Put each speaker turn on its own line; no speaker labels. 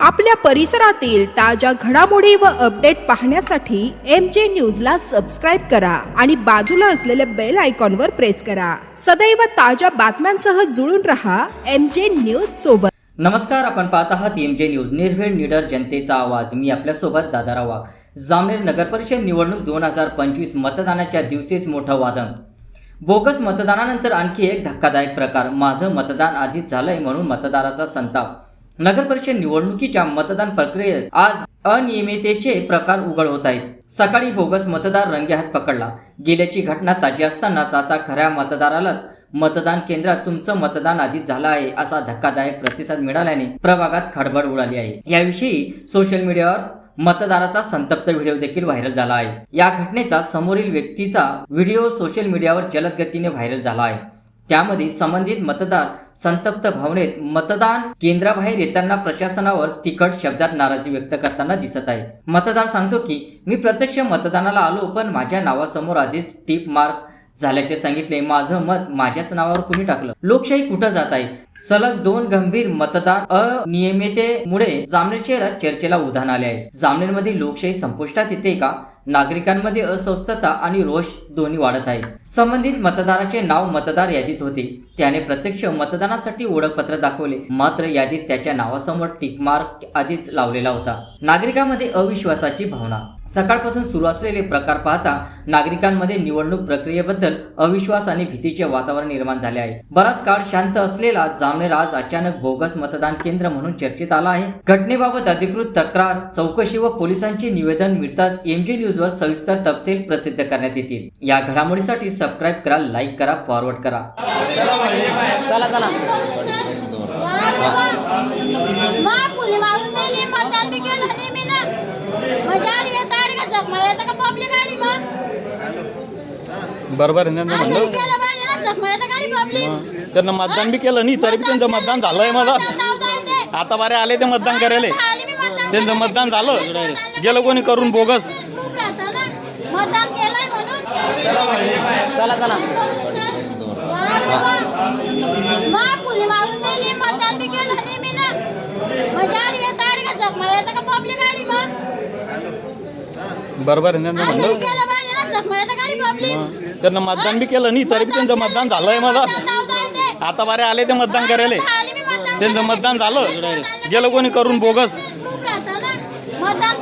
आपल्या परिसरातील ताज्या घडामोडी व अपडेट पाहण्यासाठी एम जे न्यूजला सबस्क्राईब करा आणि बाजूला असलेल्या बेल आयकॉनवर प्रेस करा. सदैव ताज्या बातम्यांसह जुळून रहा एम जे न्यूज सोबत.
नमस्कार आपण पाहत आहात एम जे न्यूज निर्भीड निडर जनतेचा आवाज. मी आपल्यासोबत दादाराव वाघ जामनेर नगरपरिषद निवडणूक दोन हजार पंचवीस मतदानाच्या दिवशीच मोठं वादन. बोगस मतदानानंतर आणखी एक धक्कादायक प्रकार. माझं मतदान आधीच झालंय म्हणून मतदाराचा संताप. नगरपरिषद निवडणुकीच्या मतदान प्रक्रियेत आज अनियमिततेचे प्रकार उघड होत आहेत. सकाळी बोगस मतदार रंगेहात पकडला. गेल्याची घटना ताजी असतानाच आता खऱ्या मतदारालाच मतदान केंद्रात तुमचं मतदान आधीच झालं आहे असा धक्कादायक प्रतिसाद मिळाल्याने प्रभागात खडबड उडाली आहे. याविषयी सोशल मीडियावर मतदाराचा संतप्त व्हिडिओ देखील व्हायरल झाला आहे या घटनेचा समोरील व्यक्तीचा व्हिडिओ सोशल मीडियावर जलद गतीने व्हायरल झाला आहे त्यामध्ये संबंधित मतदार संतप्त भावनेत मतदान केंद्राबाहेर येताना प्रशासनावर तिखट शब्दात नाराजी व्यक्त करताना दिसत आहे. मतदार सांगतो की मी प्रत्यक्ष मतदानाला आलो पण माझ्या नावासमोर आधीच टीप मार्क झाल्याचे सांगितले. माझं मत माझ्याच नावावर कुणी टाकलं? लोकशाही कुठं जात आहे? सलग दोन गंभीर मतदार अनियमिततेमुळे जामनेर शहरात चर्चेला उधाण आले आहे. जामनेरमध्ये लोकशाही संपुष्टात येते का? नागरिकांमध्ये अस्वस्थता आणि रोष दोन्ही वाढत आहे. संबंधित मतदाराचे नाव मतदार यादीत होते. त्याने प्रत्यक्ष मतदानासाठी ओळखपत्र दाखवले. मात्र यादीत त्याच्या नावासमोर टिकमार्क आधीच लावलेला होता. नागरिकांमध्ये अविश्वासाची भावना. सकाळपासून सुरू असलेले प्रकार पाहता नागरिकांमध्ये निवडणूक प्रक्रियेबद्दल अविश्वास आणि भीतीचे वातावरण निर्माण झाले आहे. बराच काळ शांत असलेला जामनेर आज अचानक बोगस मतदान केंद्र म्हणून चर्चेत आला आहे. घटनेबाबत अधिकृत तक्रार चौकशी व पोलिसांचे निवेदन मिळताच एमजी न्यूजवर सविस्तर तपशील प्रसिद्ध करण्यात येतील. या घडामोडीसाठी सबस्क्राईब करा लाईक करा फॉरवर्ड करा.
चला चला
मग पुली मारून नेली मतदान बी केलं नाही मी ना मजा आली येत आली का जखमा येतं का पब्लिक आली मग
बरोबर आहे म्हणलं
ना
मग त्यांना मतदान बी केलं नाही तरी बी त्यांचं मतदान झालंय मला. आता बारे आले ते मतदान करायला. त्यांचं मतदान झालं. गेलं कोणी करून बोगस?
मतदान केलंय म्हणून.
चला चला
ना.
बरोबर आहे त्यांचं
असं
म्हणलं मग त्यांना मतदान बी केलं नाही तरी बी त्यांचं मतदान झालंय मला. आता बारे आले ते मतदान करायला. त्यांचं मतदान झालं. गेलं कोणी करून बोगस.
मतदान